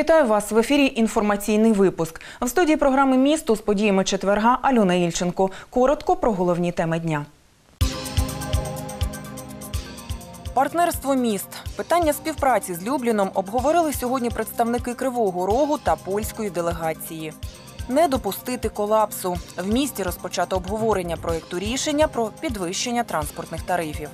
Вітаю вас в ефірі. Інформаційний випуск в студії програми Місто з подіями четверга Альона Ільченко. Коротко про головні теми дня. Партнерство міст. Питання співпраці з Любліном обговорили сьогодні представники Кривого Рогу та польської делегації. Не допустити колапсу. В місті розпочато обговорення проєкту рішення про підвищення транспортних тарифів.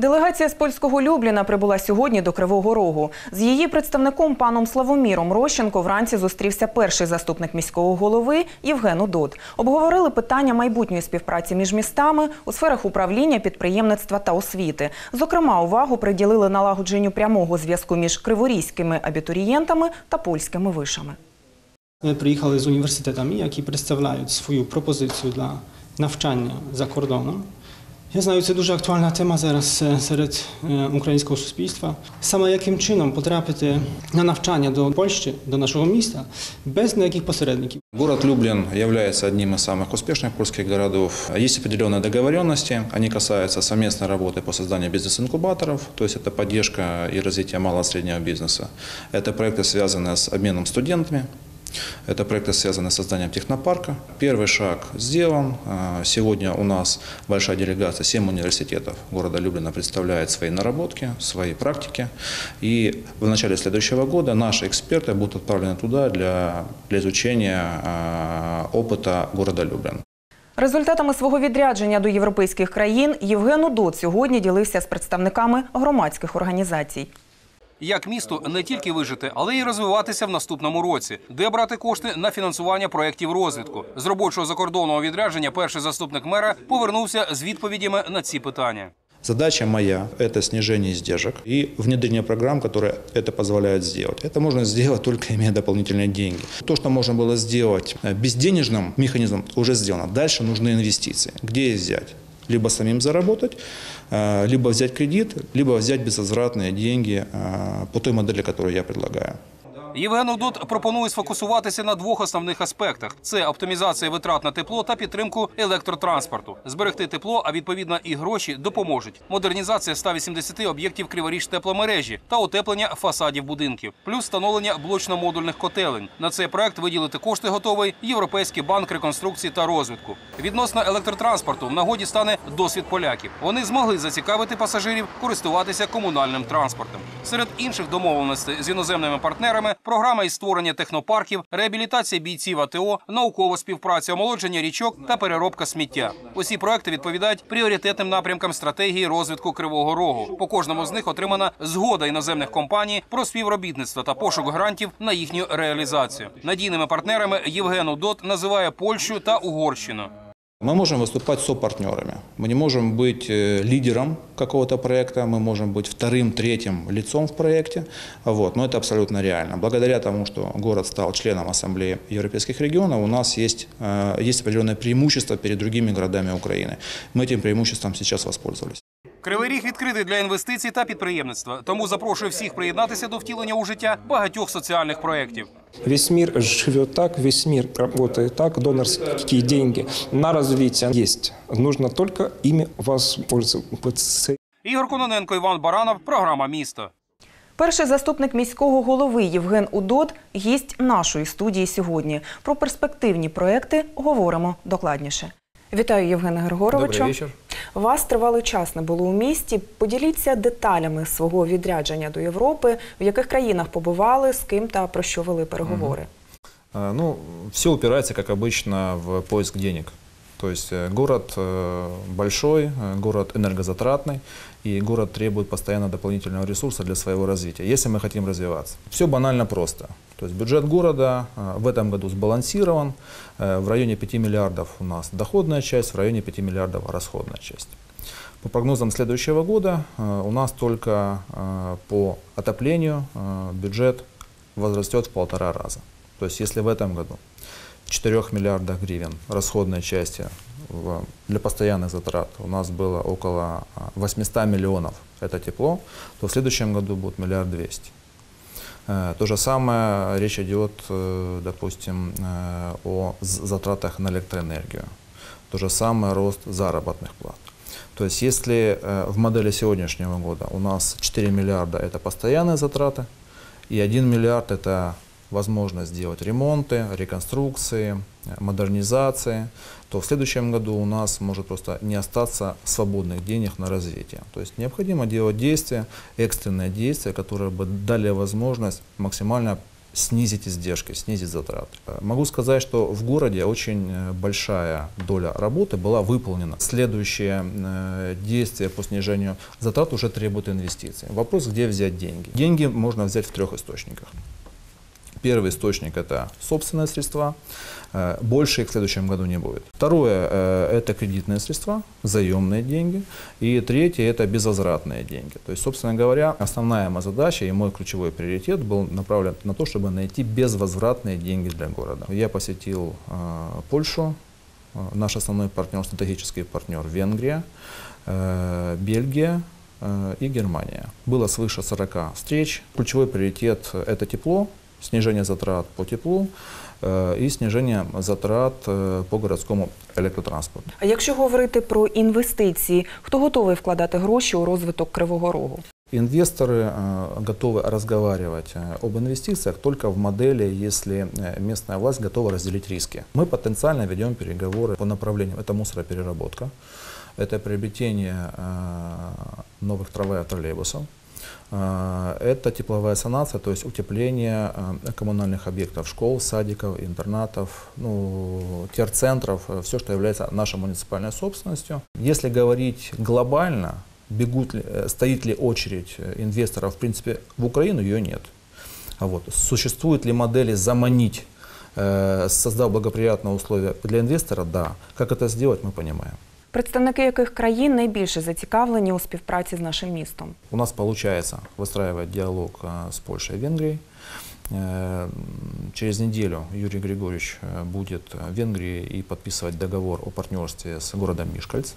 Делегація з польського Любліна прибула сьогодні до Кривого Рогу. З її представником паном Славоміром Рощенко вранці зустрівся перший заступник міського голови Євген Удот. Обговорили питання майбутньої співпраці між містами у сферах управління, підприємництва та освіти. Зокрема, увагу приділили налагодженню прямого зв'язку між криворізькими абітурієнтами та польськими вишами. Ми приїхали з університетами, які представляють свою пропозицію для навчання за кордоном. Я знаю, це дуже актуальна тема зараз е, серед е, українського суспільства. Саме яким чином потрапити на навчання до Польщі, до нашого міста, без ніяких посередників. Город Люблин является одним из самых успешных польских городов. Есть определенные договоренности, они касаются совместной работы по созданию бизнес-инкубаторов, то есть это поддержка и развитие малого и среднего бизнеса. Это проекты, связанные с обменом студентами, это проекты, связанные с созданием технопарка. Первый шаг сделан. А, Сегодня у нас большая делегация, 7 университетов города Люблина представляет свои наработки, свои практики. И в начале следующего года наши эксперты будут отправлены туда для, для изучения а, опыта города Люблин. Результатами свого відрядження до європейських країн Євген Удот сьогодні ділився з представниками громадських організацій. Як місту не тільки вижити, але й розвиватися в наступному році, де брати кошти на фінансування проєктів розвитку. З робочого закордонного відрядження перший заступник мера повернувся з відповідями на ці питання. Задача моя – это снижение издержек и внедрение программ, которые это позволяют сделать. Это можно сделать только имея дополнительные деньги. То, что можно было сделать э, безденежным механизмом, уже сделано. Дальше нужны инвестиции. Где их взять? Либо самим заработать, э, либо взять кредит, либо взять безвозвратные деньги э, по той модели, которую я предлагаю. Євген Удот пропонує сфокусуватися на двох основних аспектах: це оптимізація витрат на тепло та підтримку електротранспорту. Зберегти тепло, а відповідно і гроші допоможуть. Модернізація 180 об'єктів криворіж тепломережі та утеплення фасадів будинків, плюс встановлення блочно-модульних котелень. На цей проект виділити кошти готовий Європейський банк реконструкції та розвитку. Відносно електротранспорту в нагоді стане досвід поляків. Вони змогли зацікавити пасажирів користуватися комунальним транспортом. Серед інших домовленостей з іноземними партнерами програма із створення технопарків, реабілітація бійців АТО, наукова співпраця, омолодження річок та переробка сміття. Усі проекти відповідають пріоритетним напрямкам стратегії розвитку Кривого Рогу. По кожному з них отримана згода іноземних компаній про співробітництво та пошук грантів на їхню реалізацію. Надійними партнерами Євген Удот називає Польщу та Угорщину. Мы можем выступать сопартнерами. Мы не можем быть э, лидером какого-то проекта, мы можем быть вторым, третьим лицом в проекте, вот, но это абсолютно реально. Благодаря тому, что город стал членом Ассамблеи Европейских регионов, у нас есть, э, есть определенное преимущество перед другими городами Украины. Мы этим преимуществом сейчас воспользовались. Кривий ріг відкритий для інвестицій та підприємництва, тому запрошую всіх приєднатися до втілення у життя багатьох соціальних проєктів. Весь мир живет так, весь мир работает так, донорские деньги на развитие есть. Нужно только ими воспользоваться. Ігор Кононенко, Іван Баранов, програма Місто. Перший заступник міського голови Євген Удот – гість нашої студії сьогодні. Про перспективні проекти говоримо докладніше. Вітаю, Євгена Григоровичу. Добрий вечір. Вас тривалий час не було у місті. Поділіться деталями свого відрядження до Європи, в яких країнах побували, з ким та про що вели переговори. А, Ну, все упирается, как обычно, в поиск денег. То есть э, город э, большой, э, город энергозатратный, и город требует постоянно дополнительного ресурса для своего развития, если мы хотим развиваться. Все банально просто. То есть бюджет города э, в этом году сбалансирован. Э, В районе 5 миллиардов у нас доходная часть, в районе 5 миллиардов расходная часть. По прогнозам следующего года э, у нас только по отоплению бюджет возрастет в полтора раза. То есть если в этом году в 4 миллиардах гривен расходной части в- для постоянных затрат у нас было около а, 800 миллионов, это тепло, то в следующем году будет миллиард двести. Э, То же самое речь идет, э, допустим, э, о затратах на электроэнергию. То же самое рост заработных плат. То есть если в модели сегодняшнего года у нас 4 миллиарда это постоянные затраты, и 1 миллиард это возможность сделать ремонты, реконструкции, модернизации, то в следующем году у нас может просто не остаться свободных денег на развитие. То есть необходимо делать действия, экстренные действия, которые бы дали возможность максимально снизить издержки, снизить затраты. Могу сказать, что в городе очень э, большая доля работы была выполнена. Следующее э, действие по снижению затрат уже требует инвестиций. Вопрос, где взять деньги. Деньги можно взять в трех источниках. Первый источник – это собственные средства. Э, Больше их в следующем году не будет. Второе э, – это кредитные средства, заемные деньги. И третье – это безвозвратные деньги. То есть, собственно говоря, основная моя задача и мой ключевой приоритет был направлен на то, чтобы найти безвозвратные деньги для города. Я посетил э, Польшу, наш основной партнер, стратегический партнер Венгрия, Бельгия, и Германия. Было свыше 40 встреч. Ключевой приоритет – это тепло, снижение затрат по теплу э, и снижение затрат э, по городскому електротранспорту. А якщо говорити про інвестиції, хто готовий вкладати гроші у розвиток Кривого Рогу? Инвесторы э, готовы разговаривать э, об инвестициях только в модели, если э, местная власть готова разделить риски. Мы потенциально ведем переговоры по направлениям. Это мусоропереработка, это приобретение э, новых трамваев, троллейбусов, э, это тепловая санация, то есть утепление э, коммунальных объектов, школ, садиков, интернатов, ну, терцентров, все, что является нашей муниципальной собственностью. Если говорить глобально, бегут ли, э, стоит ли очередь э, инвесторов, в принципе, в Украину ее нет. А вот, существуют ли модели заманить, э, создав благоприятные условия для инвестора? Да. Как это сделать, мы понимаем Представники яких країн найбільше зацікавлені у співпраці з нашим містом? У нас получается выстраивать диалог э, с Польшей и Венгрией. Э, м, Через неделю Юрий Григорьевич э, будет в Венгрии и подписывать договор о партнерстве с городом Мишкальц.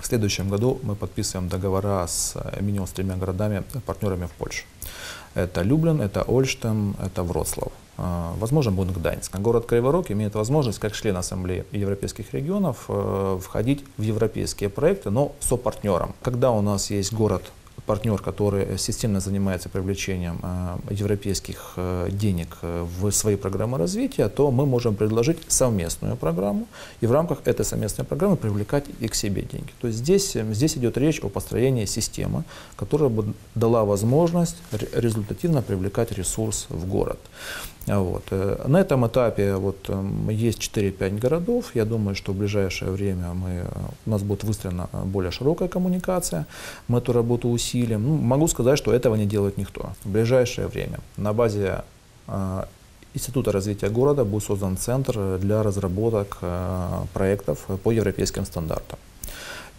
В следующем году мы подписываем договора с э, минимум с тремя городами, э, партнерами в Польше. Это Люблин, это Ольштем, это Вроцлав. Э, Возможно, будет. А Город Кривой Рог имеет возможность, как член Ассамблеи европейских регионов, э, входить в европейские проекты, но сопартнером. Когда у нас есть город партнер, который системно занимается привлечением э, европейских э, денег в свои программы развития, то мы можем предложить совместную программу и в рамках этой совместной программы привлекать и к себе деньги. То есть здесь, здесь идет речь о построении системы, которая бы дала возможность ре- результативно привлекать ресурс в город. Вот. э, На этом этапе вот, эм, есть 4-5 городов. Я думаю, что в ближайшее время мы, э, у нас будет выстроена э, более широкая коммуникация. Мы эту работу усилим. Ну, могу сказать, что этого не делает никто. В ближайшее время на базе Института развития города будет создан центр для разработок проектов по европейским стандартам.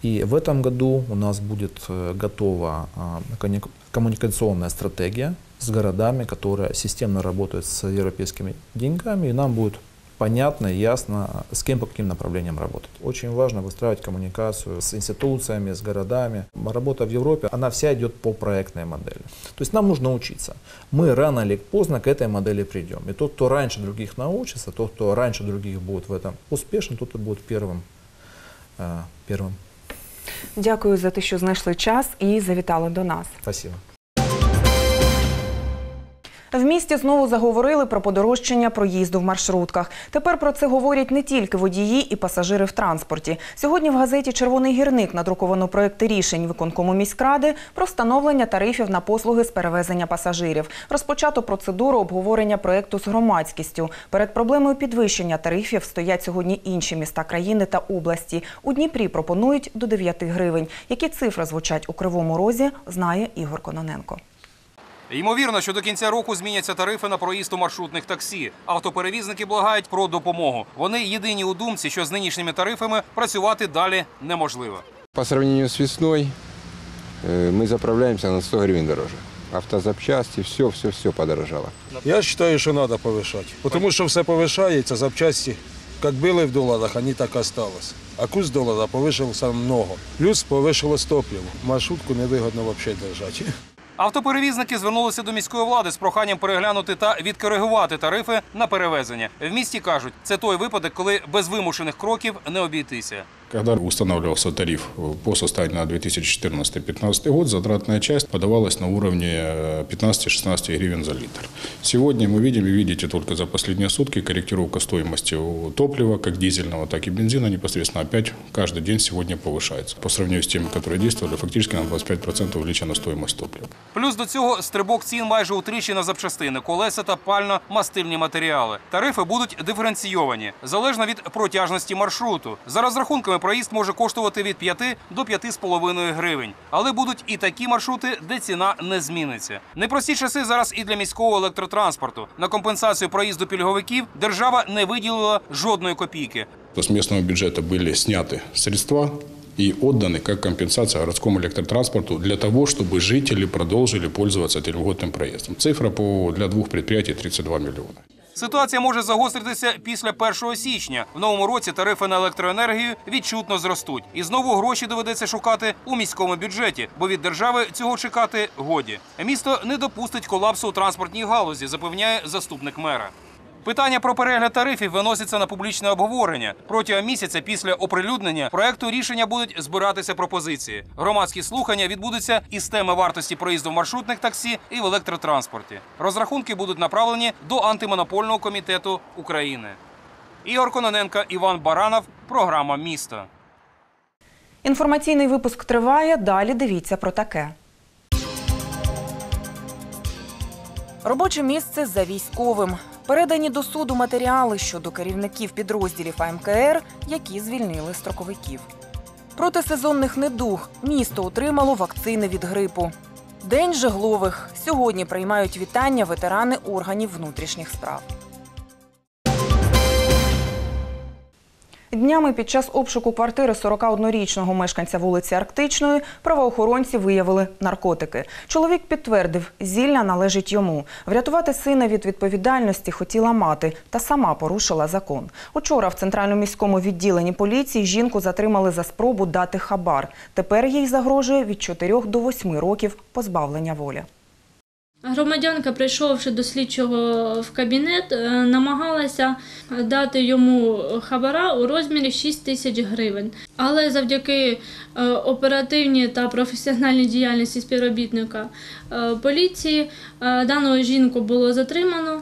И в этом году у нас будет э, готова а, коммуни- коммуникационная стратегия с городами, которая системно работает с европейскими деньгами, и нам будет понятно и ясно, с кем по каким направлениям работать. Очень важно выстраивать коммуникацию с институциями, с городами. Работа в Европе, она вся идет по проектной модели. То есть нам нужно учиться. Мы рано или поздно к этой модели придем. И тот, кто раньше других научится, тот, кто раньше других будет в этом успешен, тот и будет первым. э, первым. Дякую за те, що знайшли час і завітали до нас. Спасибо. В місті знову заговорили про подорожчання проїзду в маршрутках. Тепер про це говорять не тільки водії і пасажири в транспорті. Сьогодні в газеті Червоний гірник надруковано проекти рішень виконкому міськради про встановлення тарифів на послуги з перевезення пасажирів. Розпочато процедуру обговорення проекту з громадськістю. Перед проблемою підвищення тарифів стоять сьогодні інші міста країни та області. У Дніпрі пропонують до 9 гривень. Які цифри звучать у Кривому Розі, знає Ігор Кононенко. Ймовірно, що до кінця року зміняться тарифи на проїзд у маршрутних таксі. Автоперевізники благають про допомогу. Вони єдині у думці, що з нинішніми тарифами працювати далі неможливо. По сравнению с весной э, мы заправляемся на 100 гривен дороже. Автозапчасти, все, все, все подорожало. Я вважаю, що треба повишати. Тому що все повишається, запчасті, як були в доларах, вони так і осталось. А курс долара повишився много. Плюс повишилось топливо. Маршрутку невигодно взагалі держати. Автоперевізники звернулися до міської влади з проханням переглянути та відкоригувати тарифи на перевезення. В місті кажуть, це той випадок, коли без вимушених кроків не обійтися. Когда устанавливался тариф по состоянию на 2014-2015 год, затратная часть подавалась на уровне э, 15-16 гривен за литр. Сегодня мы видим и видите только за последние сутки корректировка стоимости у топлива, как дизельного, так и бензина непосредственно опять каждый день сегодня повышается. По сравнению с теми, которые действовали, фактически на 25% увеличена стоимость топлива. Плюс до цього стрибок цін майже утричі на запчастини, колеса та пально-мастильні матеріали. Тарифи будуть диференційовані залежно від протяжності маршруту. За розрахунками проїзд може коштувати від 5 до 5,5 гривень. Але будуть і такі маршрути, де ціна не зміниться. Непрості часи зараз і для міського електротранспорту. На компенсацію проїзду пільговиків держава не виділила жодної копійки. То с местного бюджета были сняты средства и отданы как компенсация городскому электротранспорту для того, чтобы жители продолжили пользоваться этим льготным проездом. Цифра по, для двух предприятий 32 миллиона. Ситуація може загостритися після 1 січня. В новому році тарифи на електроенергію відчутно зростуть. І знову гроші доведеться шукати у міському бюджеті, бо від держави цього чекати годі. Місто не допустить колапсу у транспортній галузі, запевняє заступник мера. Питання про перегляд тарифів виносяться на публічне обговорення. Протягом місяця після оприлюднення проекту рішення будуть збиратися пропозиції. Громадські слухання відбудуться із теми вартості проїзду в маршрутних таксі і в електротранспорті. Розрахунки будуть направлені до антимонопольного комітету України. Ігор Кононенко, Іван Баранов. Програма місто. Інформаційний випуск триває. Далі дивіться про таке. Робоче місце за військовим. Передані до суду матеріали щодо керівників підрозділів АМКР, які звільнили строковиків. Проти сезонних недуг місто отримало вакцини від грипу. День жеглових. Сьогодні приймають вітання ветерани органів внутрішніх справ. Днями під час обшуку квартири 41-річного мешканця вулиці Арктичної правоохоронці виявили наркотики. Чоловік підтвердив, зілля належить йому. Врятувати сина від відповідальності хотіла мати та сама порушила закон. Учора в центральному міському відділенні поліції жінку затримали за спробу дати хабар. Тепер їй загрожує від 4 до 8 років позбавлення волі. Громадянка, прийшовши до слідчого в кабінет, е, намагалася дати йому хабара у розмірі 6 тисяч гривень. Але завдяки е, оперативній та професіональній діяльності співробітника е, поліції дану жінку було затримано.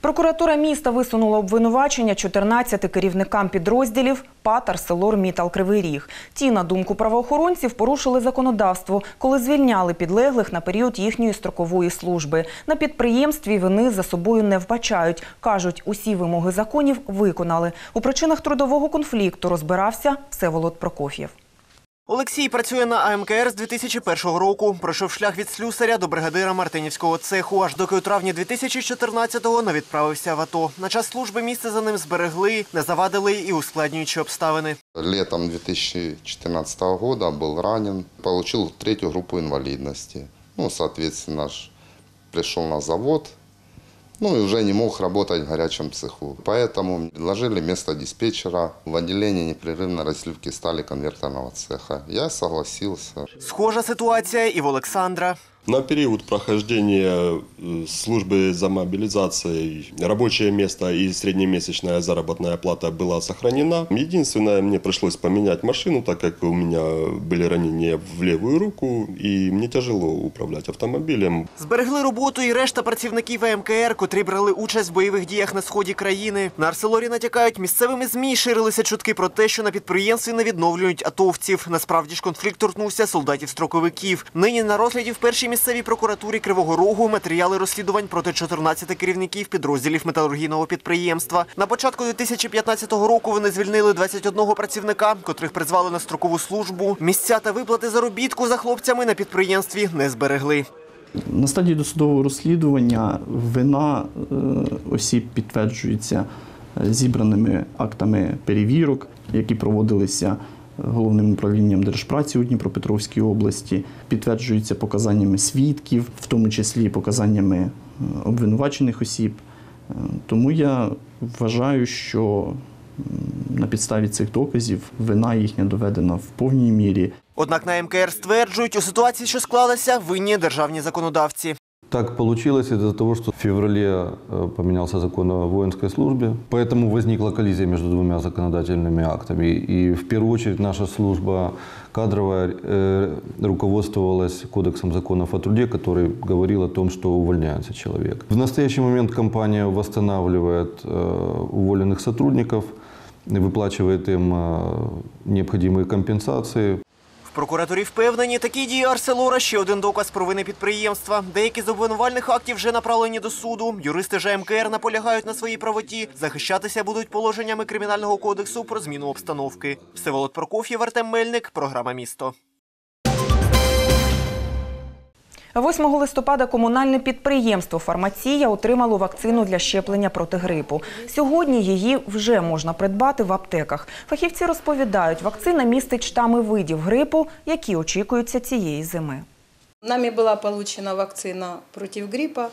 Прокуратура міста висунула обвинувачення 14 керівникам підрозділів ПАТ «Арселор Мітал Кривий Ріг». Ті, на думку правоохоронців, порушили законодавство, коли звільняли підлеглих на період їхньої строкової служби. На підприємстві вини за собою не вбачають. Кажуть, усі вимоги законів виконали. У причинах трудового конфлікту розбирався Всеволод Прокоф'єв. Олексій працює на АМКР з 2001 року. Пройшов шлях від слюсаря до бригадира Мартинівського цеху, аж доки у травні 2014-го не відправився в АТО. На час служби місце за ним зберегли, не завадили і ускладнюючі обставини. Летом 2014 года был ранен, получил третью группу инвалидности. Ну, ж пришел на завод, ну и уже не мог работать в горячем цеху. Поэтому предложили место диспетчера в отделении непрерывной разливки стали конвертерного цеха. Я согласился. Схожа ситуація і в Олександра. На период прохождения э, службы за мобилизацией рабочее место и среднемесячная заработная плата была сохранена. Единственное, мне пришлось поменять машину, так как у меня были ранения в левую руку, и мне тяжело управлять автомобилем. Зберегли роботу і решта працівників АМКР, котрі брали участь в бойових діях на сході країни. На Арселорі натякають, місцевими ЗМІ ширилися чутки про те, що на підприємстві не відновлюють атовців. Насправді ж конфлікт торкнувся солдатів-строковиків. Нині на розгляді в першій місцевій прокуратурі Кривого Рогу матеріали розслідувань проти 14 керівників підрозділів металургійного підприємства. На початку 2015 року вони звільнили 21 працівника, котрих призвали на строкову службу. Місця та виплати заробітку за хлопцями на підприємстві не зберегли. На стадії досудового розслідування вина е, осіб підтверджується е, зібраними актами перевірок, які проводилися головним управлінням держпраці у Дніпропетровській області, підтверджуються показаннями свідків, в тому числі показаннями е, обвинувачених осіб. Е, Тому я вважаю, що на підставі цих доказів вина їхня доведена в повній мірі. Однак на МКР стверджують, у ситуації, що склалася, винні державні законодавці. Так получилось из-за того, что в феврале э, поменялся закон о воинской службе, поэтому возникла коллизия между двумя законодательными актами. И в первую очередь наша служба кадровая э, руководствовалась кодексом законов о труде, который говорил о том, что увольняется человек. В настоящий момент компания восстанавливает э, уволенных сотрудников, выплачивает им необходимые компенсации, Прокуратурі впевнені, такі дії Арселора ще один доказ провини підприємства. Деякі з обвинувальних актів вже направлені до суду. Юристи ЖМКР наполягають на своїй правоті. Захищатися будуть положеннями кримінального кодексу про зміну обстановки. Всеволод Прокоф'єв, Артем Мельник, програма Місто. 8 листопада комунальне підприємство «Фармація» отримало вакцину для щеплення проти грипу. Сьогодні її вже можна придбати в аптеках. Фахівці розповідають, вакцина містить штами видів грипу, які очікуються цієї зими. Нами была получена вакцина против гриппа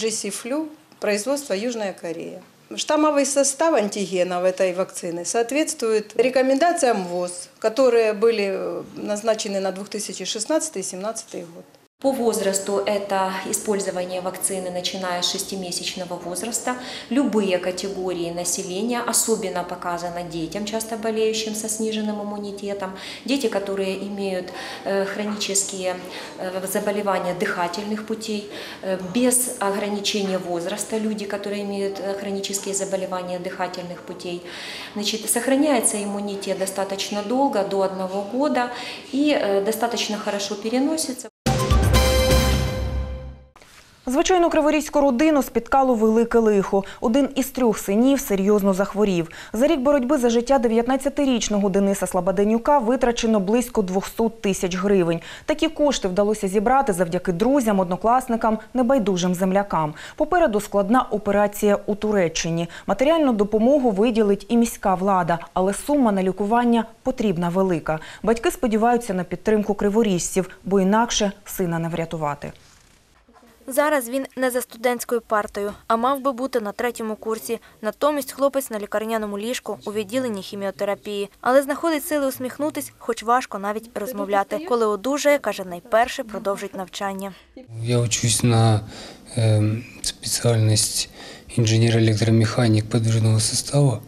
GC-Flu производства Южная Корея. Штаммовый состав антигенов этой вакцины соответствует рекомендациям ВОЗ, которые были э, назначены на 2016-2017 год. По возрасту это использование вакцины, начиная с 6-месячного возраста. Любые категории населения, особенно показано детям, часто болеющим со сниженным иммунитетом, дети, которые имеют э, хронические э, заболевания дыхательных путей, э, без ограничения возраста, люди, которые имеют хронические заболевания дыхательных путей. Значит, сохраняется иммунитет достаточно долго, до одного года, и достаточно хорошо переносится. Звичайну криворізьку родину спіткало велике лихо. Один із трьох синів серйозно захворів. За рік боротьби за життя 19-річного Дениса Слободенюка витрачено близько 200 тисяч гривень. Такі кошти вдалося зібрати завдяки друзям, однокласникам, небайдужим землякам. Попереду складна операція у Туреччині. Матеріальну допомогу виділить і міська влада, але сума на лікування потрібна велика. Батьки сподіваються на підтримку криворіжців, бо інакше сина не врятувати. Зараз він не за студентською партою, а мав би бути на третьому курсі. Натомість хлопець на лікарняному ліжку у відділенні хіміотерапії. Але знаходить сили усміхнутись, хоч важко навіть розмовляти. Коли одужає, каже, найперше продовжить навчання. Я учусь на э, специальность инженер-электромеханик подвижного состава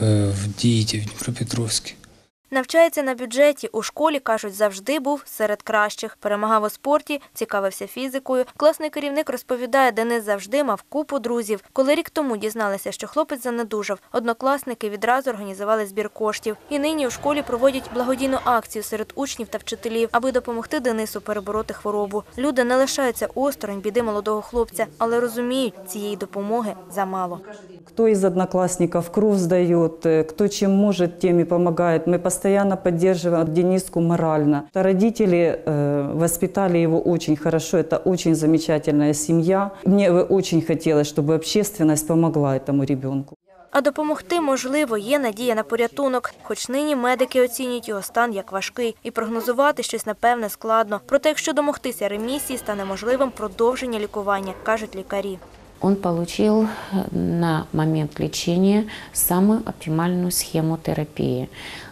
э, в ДИИТе в Днепропетровске. Навчається на бюджеті. У школі, кажуть, завжди був серед кращих. Перемагав у спорті, цікавився фізикою. Класний керівник розповідає, Денис завжди мав купу друзів. Коли рік тому дізналися, що хлопець занедужав, однокласники відразу організували збір коштів. І нині у школі проводять благодійну акцію серед учнів та вчителів, аби допомогти Денису перебороти хворобу. Люди не лишаються осторонь біди молодого хлопця, але розуміють, цієї допомоги замало Кто из одноклассников кровь сдает, э, кто чем может, тем и помогает. Мы постоянно поддерживаем Дениску морально. Родители э, воспитали его очень хорошо, это очень замечательная семья. Мне бы очень хотелось, чтобы общественность помогла этому ребенку. А допомогти можливо, є надія на порятунок. Хоч нині медики оцінюють його стан як важкий, і прогнозувати щось напевне складно. Проте, якщо домогтися ремісії, стане можливим продовження лікування, кажуть лікарі. Он получил на момент лечения самую оптимальную схему терапии.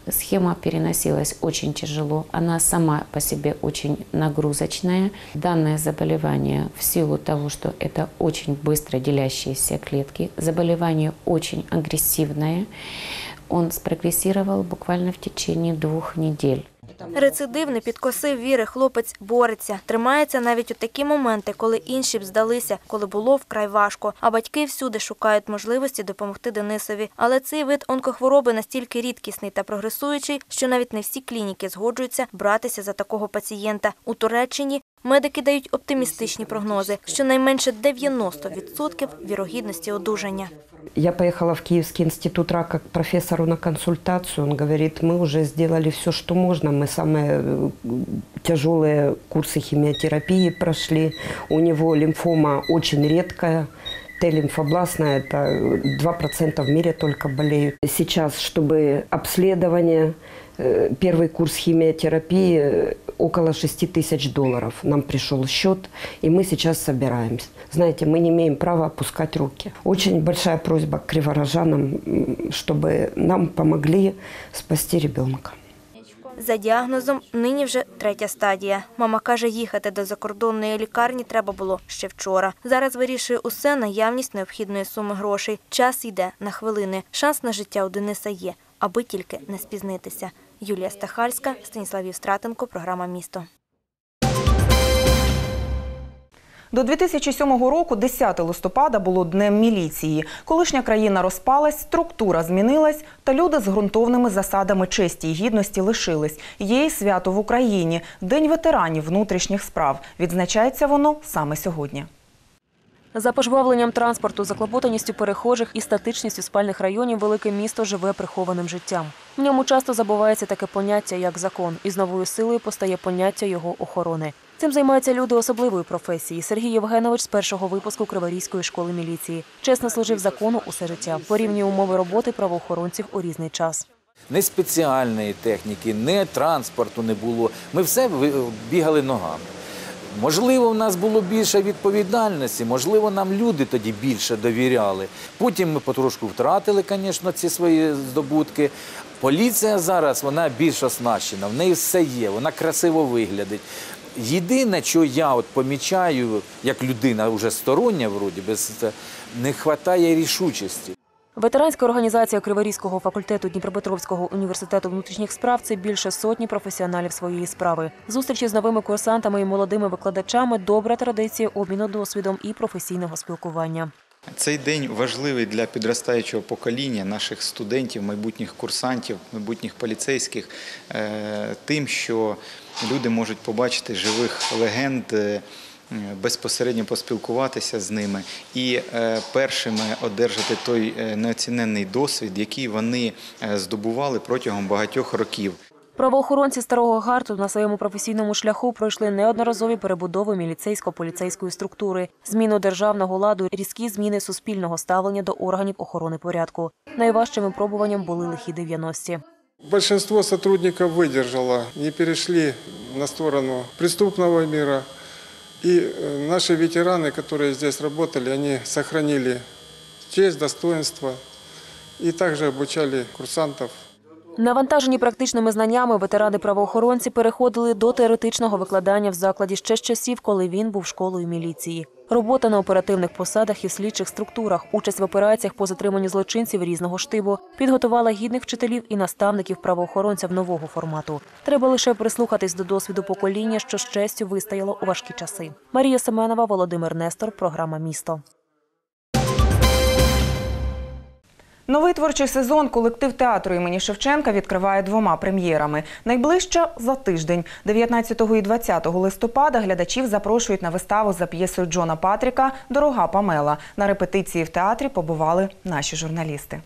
Схема переносилась очень тяжело, она сама по себе очень нагрузочная. Данное заболевание в силу того, что это очень быстро делящиеся клетки, заболевание очень агрессивное, он спрогрессировал буквально в течение двух недель. Рецидив не підкосив віри, хлопець бореться, тримається навіть у такі моменти, коли інші б здалися, коли було вкрай важко. А батьки всюди шукають можливості допомогти Денисові. Але цей вид онкохвороби настільки рідкісний та прогресуючий, що навіть не всі клініки згоджуються братися за такого пацієнта. У Туреччині медики дають оптимістичні прогнози, що найменше 90% вірогідності одужання. Я поехала в Киевский институт рака к профессору на консультацию. Он говорит, мы уже сделали все, что можно. Мы самые э, тяжелые курсы химиотерапии прошли. У него лимфома очень редкая. Т-лимфобластная, это 2% в мире только болеют. Сейчас, чтобы обследование, э, первый курс химиотерапии э, около 6 тысяч долларов. Нам пришел счет, и мы сейчас собираемся. Знаете, мы не имеем права опускать руки. Очень большая просьба к криворожанам, чтобы нам помогли спасти ребенка. За діагнозом нині вже третя стадія. Мама каже, їхати до закордонної лікарні треба було ще вчора. Зараз вирішує усе наявність необхідної суми грошей. Час йде на хвилини. Шанс на життя у Дениса є, аби тільки не спізнитися. Юлія Стахальська, Станіслав Євстратенко, програма Місто. До 2007 року 10 листопада було днем міліції. Колишня країна розпалась, структура змінилась, та люди з ґрунтовними засадами честі і гідності лишились. Є й свято в Україні День ветеранів внутрішніх справ. Відзначається воно саме сьогодні. За пожвавленням транспорту, заклопотаністю перехожих і статичністю спальних районів велике місто живе прихованим життям. В ньому часто забувається таке поняття, як закон, і з новою силою постає поняття його охорони. Цим займаються люди особливої професії. Сергій Євгенович з першого випуску Криворізької школи міліції. Чесно служив закону усе життя, порівнює умови роботи правоохоронців у різний час. Не спеціальної техніки, не транспорту не було. Ми все бігали ногами. Можливо, в нас було більше відповідальності, можливо, нам люди тоді більше довіряли. Потім ми потрошку втратили, звісно, ці свої здобутки. Поліція зараз вона більш оснащена, в неї все є, вона красиво виглядить. Єдине, що я от помічаю, як людина вже стороння, вроді, без не вистачає рішучості. Ветеранська організація Криворізького факультету Дніпропетровського університету внутрішніх справ це більше сотні професіоналів своєї справи. Зустрічі з новими курсантами і молодими викладачами добра традиція обміну досвідом і професійного спілкування. Цей день важливий для підростаючого покоління наших студентів, майбутніх курсантів, майбутніх поліцейських, е, тим, що люди можуть побачити живих легенд. е, Безпосередньо поспілкуватися з ними і е, першими одержати той е, неоціненний досвід, який вони здобували протягом багатьох років. Правоохоронці старого гарту на своєму професійному шляху пройшли неодноразові перебудови міліцейсько-поліцейської структури, зміну державного ладу, різкі зміни суспільного ставлення до органів охорони порядку. Найважчим випробуванням були лихі 90-ті. Большинство сотрудников выдержало, не перешли на сторону преступного мира. И э, наши ветераны, которые здесь работали, они сохранили честь, достоинство и также обучали курсантов Навантажені практичними знаннями ветерани-правоохоронці переходили до теоретичного викладання в закладі ще з часів, коли він був школою міліції. Робота на оперативних посадах і слідчих структурах, участь в операціях по затриманню злочинців різного штибу підготувала гідних вчителів і наставників правоохоронців нового формату. Треба лише прислухатись до досвіду покоління, що з честю вистояло у важкі часи. Марія Семенова, Володимир Нестор, програма Місто. Новий творчий сезон колектив театру імені Шевченка відкриває двома прем'єрами. Найближча за тиждень, 19 і 20 листопада, глядачів запрошують на виставу за п'єсою Джона Патріка Дорога Памела. На репетиції в театрі побували наші журналісти.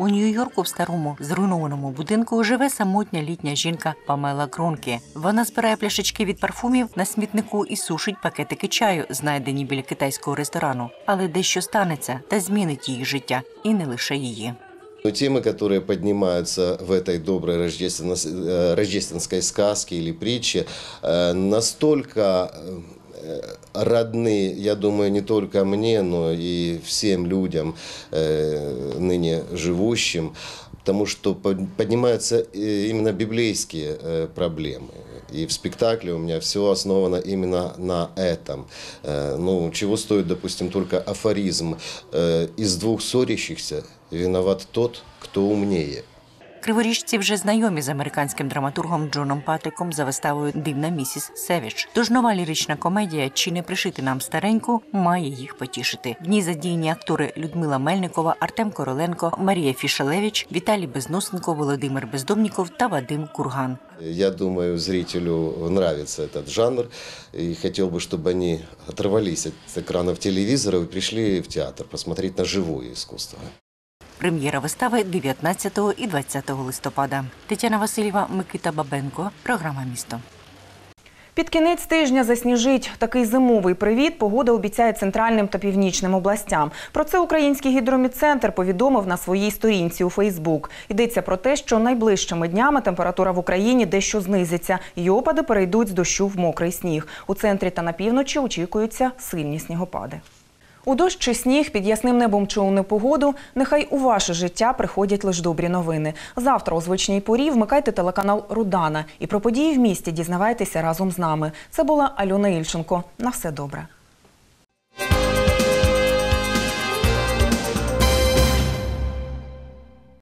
У Нью-Йорку в старому зруйнованому будинку живе самотня літня жінка Памела Кронке. Вона збирає пляшечки від парфумів на смітнику і сушить пакетики чаю, знайдені біля китайського ресторану. Але дещо станеться та змінить її життя, і не лише її. Но темы, которые поднимаются в этой доброй рождественно- э, рождественской сказке или притче, э, настолько э, родны, я думаю, не только мне, но и всем людям, э, ныне живущим, потому что под- поднимаются э, именно библейские проблемы. И в спектакле у меня все основано именно на этом. Ну, чего стоит, допустим, только афоризм. Из двух ссорящихся виноват тот, кто умнее. Криворіжці вже знайомі з американським драматургом Джоном Патриком за виставою Дивна місіс Севіч. Тож нова лірична комедія Чи не пришити нам стареньку має їх потішити. В ній задіяні актори Людмила Мельникова, Артем Короленко, Марія Фішалевич, Віталій Безносенко, Володимир Бездомніков та Вадим Курган. Я думаю, зрителю нравится этот жанр. И хотел бы, чтобы они оторвались от экранов телевизора и пришли в театр посмотреть на живое искусство. Прем'єра вистави 19 і 20 листопада. Тетяна Васильєва, Микита Бабенко. Програма Місто. Під кінець тижня засніжить такий зимовий привіт. Погода обіцяє центральним та північним областям. Про це Український гідромідцентр повідомив на своїй сторінці у Фейсбук. Йдеться про те, що найближчими днями температура в Україні дещо знизиться, і опади перейдуть з дощу в мокрий сніг. У центрі та на півночі очікуються сильні снігопади. У дощ чи сніг, під ясним небом чи у непогоду, нехай у ваше життя приходять лише добрі новини. Завтра у звичній порі вмикайте телеканал Рудана і про події в місті дізнавайтеся разом з нами. Це була Альона Ільченко. На все добре.